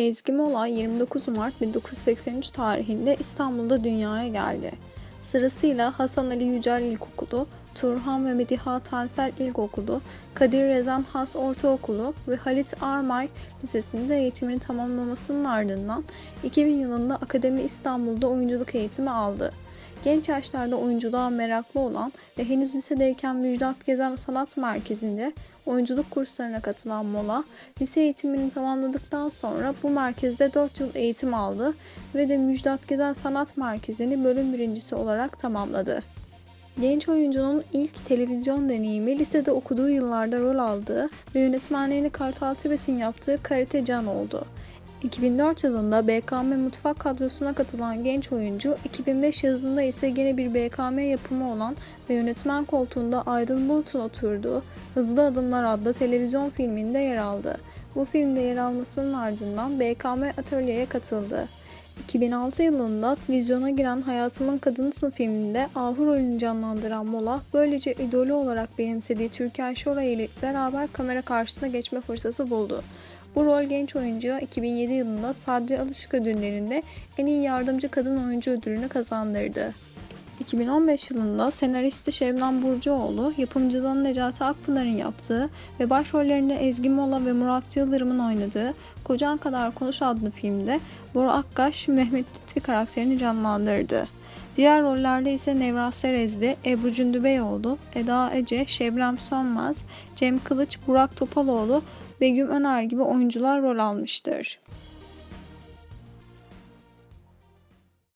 Ezgi Mola 29 Mart 1983 tarihinde İstanbul'da dünyaya geldi. Sırasıyla Hasan Ali Yücel İlkokulu, Turhan ve Mediha Tansel İlkokulu, Kadir Rezan Has Ortaokulu ve Halit Armay Lisesi'nde eğitimini tamamlamasının ardından 2000 yılında Akademi İstanbul'da oyunculuk eğitimi aldı. Genç yaşlarda oyunculuğa meraklı olan ve henüz lisedeyken Müjdat Gezen Sanat Merkezi'nde oyunculuk kurslarına katılan Mola, lise eğitimini tamamladıktan sonra bu merkezde 4 yıl eğitim aldı ve de Müjdat Gezen Sanat Merkezi'ni bölüm birincisi olarak tamamladı. Genç oyuncunun ilk televizyon deneyimi lisede okuduğu yıllarda rol aldığı ve yönetmenliğini Kartal Tibet'in yaptığı Karate Can oldu. 2004 yılında BKM Mutfak kadrosuna katılan genç oyuncu, 2005 yazında ise gene bir BKM yapımı olan ve yönetmen koltuğunda Aydın Bulut'un oturduğu Hızlı Adımlar adlı televizyon filminde yer aldı. Bu filmde yer almasının ardından BKM Atölye'ye katıldı. 2006 yılında vizyona giren Hayatımın Kadınısın filminde Ahu rolünü canlandıran Mola, böylece idolü olarak benimsediği Türkan Şoray ile beraber kamera karşısına geçme fırsatı buldu. Bu rol genç oyuncuya 2007 yılında Sadri Alışık ödüllerinde en iyi yardımcı kadın oyuncu ödülünü kazandırdı. 2015 yılında senaristi Şebnem Burcuoğlu, yapımcılığını Necati Akpınar'ın yaptığı ve başrollerinde Ezgi Mola ve Murat Yıldırım'ın oynadığı Kocan Kadar Konuş adlı filmde Bora Akkaş, Mehmet Lütfi karakterini canlandırdı. Diğer rollerde ise Nevra Serezli, Ebru Cündübeyoğlu, Eda Ece, Şebnem Sönmez, Cem Kılıç, Burak Topaloğlu, Begüm Öner gibi oyuncular rol almıştır.